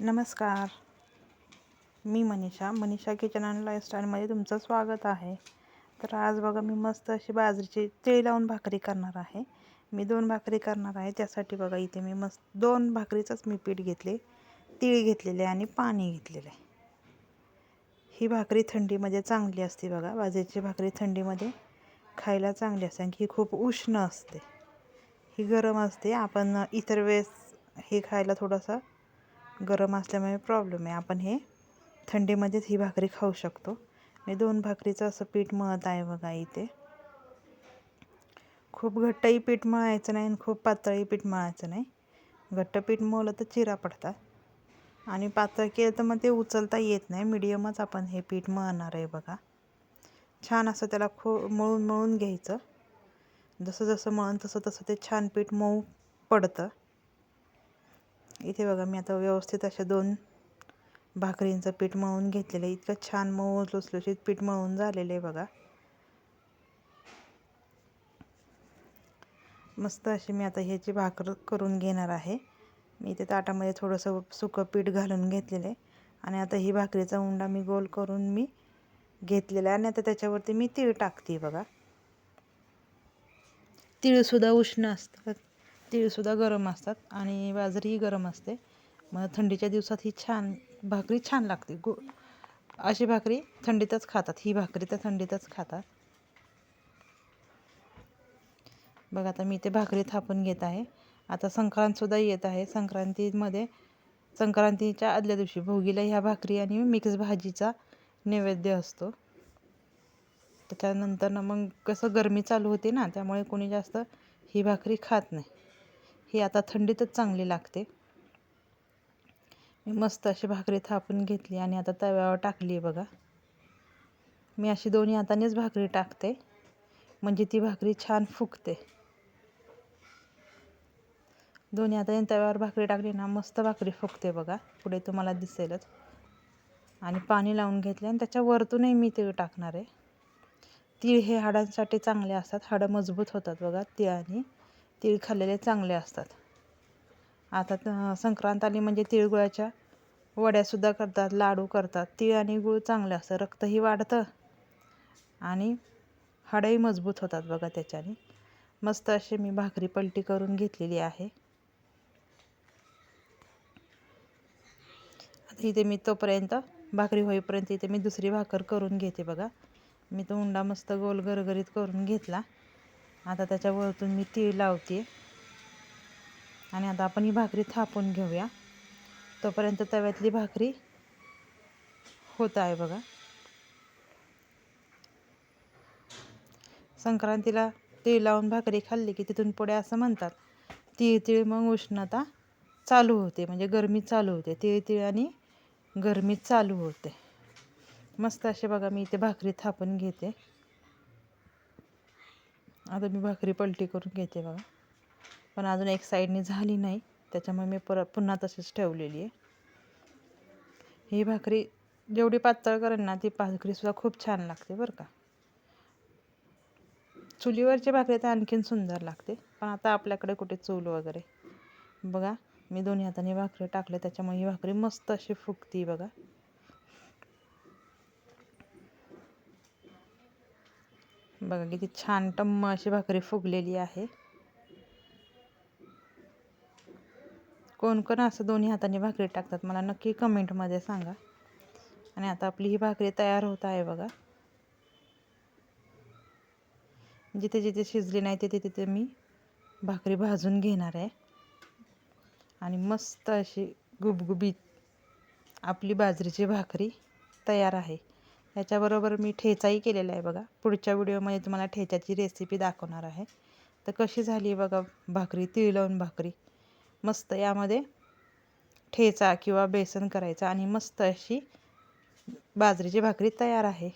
नमस्कार. मी Manisha Manisha kitchen and लाईफस्टाईलमध्ये तुमचं स्वागत आहे. तर आज बघा मी मस्त अशी बाजरीची तिळी लावून भाकरी करणार आहे. मी दोन भाकरी करणार आहे. त्यासाठी बघा इथे मी मस्त दोन भाकरीचंच मी पीठ घेतले तीळ घेतलेले आणि पाणी घेतलेलं. आहे ही भाकरी थंडीमध्ये चांगली असते बघा. बाजरीची भाकरी थंडीमध्ये खायला चांगली असते आणि ही खूप उष्ण असते. ही गरम असते. आपण इतर वेळेस हे खायला थोडंसं गरम असल्यामुळे प्रॉब्लेम आहे. आपण हे थंडीमध्येच ही भाकरी खाऊ शकतो. मी दोन भाकरीचं असं पीठ मळत आहे बघा इथे. खूप घट्टही पीठ मळायचं नाही आणि खूप पातळही पीठ मळायचं नाही. घट्ट पीठ मळलं तर चिरा पडतात. आणि पातळ केलं तर मग ते उचलता येत नाही. मिडियमच आपण हे पीठ मळणार आहे बघा. छान असं त्याला खो मळून मळून घ्यायचं. जसं जसं मळून तसं तसं ते छान पीठ मऊ पडतं. इथे बघा मी आता व्यवस्थित अशा दोन भाकरींचं पीठ मळून घेतलेलं आहे. इतकं छान मऊ लुसलुशीत पीठ मळून झालेलं आहे बघा. मस्त अशी मी आता ह्याची भाकर करून घेणार आहे. मी इथे ताटामध्ये थोडंसं सुकं पीठ घालून घेतलेलं आहे. आणि आता ही भाकरीचा उंडा मी गोल करून मी घेतलेला आहे. आणि आता त्याच्यावरती मी तीळ टाकते बघा. तीळसुद्धा उष्ण असतात. तीळसुद्धा गरम असतात आणि बाजरीही गरम असते. मग थंडीच्या दिवसात ही छान भाकरी छान लागते. गो अशी भाकरी थंडीतच खातात. ही भाकरी तर थंडीतच खातात. बघा आता मी ते भाकरी थापून घेत आहे. आता संक्रांतसुद्धा येत आहे. संक्रांतीमध्ये संक्रांतीच्या आदल्या दिवशी भोगीला ह्या भाकरी आणि मिक्स भाजीचा नैवेद्य असतो. त्याच्यानंतर ना मग कसं गरमी चालू होते ना त्यामुळे कोणी जास्त ही भाकरी खात नाही. ही आता थंडीतच चांगली लागते. मी मस्त अशी भाकरी थापून घेतली आणि आता तव्यावर टाकली आहे बघा. मी अशी दोन्ही हातानेच भाकरी टाकते. म्हणजे ती भाकरी छान फुगते. दोन्ही हाताने तव्यावर भाकरी टाकली ना मस्त भाकरी फुगते बघा. पुढे तुम्हाला दिसेलच. आणि पाणी लावून घेतले आणि त्याच्या वरतूनही मी तीळ टाकणार आहे. तीळ हे हाडांसाठी चांगले असतात. हाडं मजबूत होतात बघा तिळाने तीळ खाल्लेले चांगले असतात. आता संक्रांत आली म्हणजे तिळगुळाच्या वड्यासुद्धा करतात लाडू करतात. तीळ आणि गुळ चांगले असतं रक्तही वाढतं आणि हाडंही मजबूत होतात बघा त्याच्याने. मस्त अशी मी भाकरी पलटी करून घेतलेली आहे. आता इथे मी तोपर्यंत भाकरी होईपर्यंत इथे मी दुसरी भाकर करून घेते बघा. मी तो उंडा मस्त गोल गरगरीत करून घेतला. आता त्याच्यावरतून मी तीळ लावते. आणि आता आपण ही भाकरी थापून घेऊया. तोपर्यंत तव्यातली भाकरी होत आहे बघा. संक्रांतीला तीळ लावून भाकरी खाल्ली की तिथून पुढे असं म्हणतात तीळ तीळ मग उष्णता चालू होते म्हणजे गरमी चालू होते. तीळ तीळ आणि गरमी चालू होते. मस्त असे बघा मी इथे भाकरी थापून घेते. आता मी भाकरी पलटी करून घेते बघा. पण अजून एक साईडनी झाली नाही. त्याच्यामुळे मी परत पुन्हा तशीच ठेवलेली आहे. ही भाकरी जेवढी पातळ करेन ना ती भाकरीसुद्धा खूप छान लागते बरं का. चुलीवरची भाकरी तर आणखीन सुंदर लागते. पण आता आपल्याकडे कुठे चूल वगैरे. बघा मी दोन्ही हाताने भाकरी टाकले त्याच्यामुळे ही भाकरी मस्त अशी फुगती बघा. बघा किती छान टम्म अशी भाकरी फुगलेली आहे. कोण कोण असं दोन्ही हाताने भाकरी टाकतात मला नक्की कमेंटमध्ये सांगा. आणि आता आपली ही भाकरी तयार होत आहे बघा. जिथे जिथे शिजली नाही तिथे तिथे मी भाकरी भाजून घेणार आहे. आणि मस्त अशी गुबगुबीत आपली बाजरीची भाकरी तयार आहे. याच्याबरोबर मी ठेचाही केलेला आहे बघा. पुढच्या व्हिडिओमध्ये तुम्हाला ठेच्याची रेसिपी दाखवणार आहे. तर कशी झाली बघा भाकरी तिळ लावून भाकरी. मस्त यामध्ये ठेचा किंवा बेसन करायचा आणि मस्त अशी बाजरीची भाकरी तयार आहे.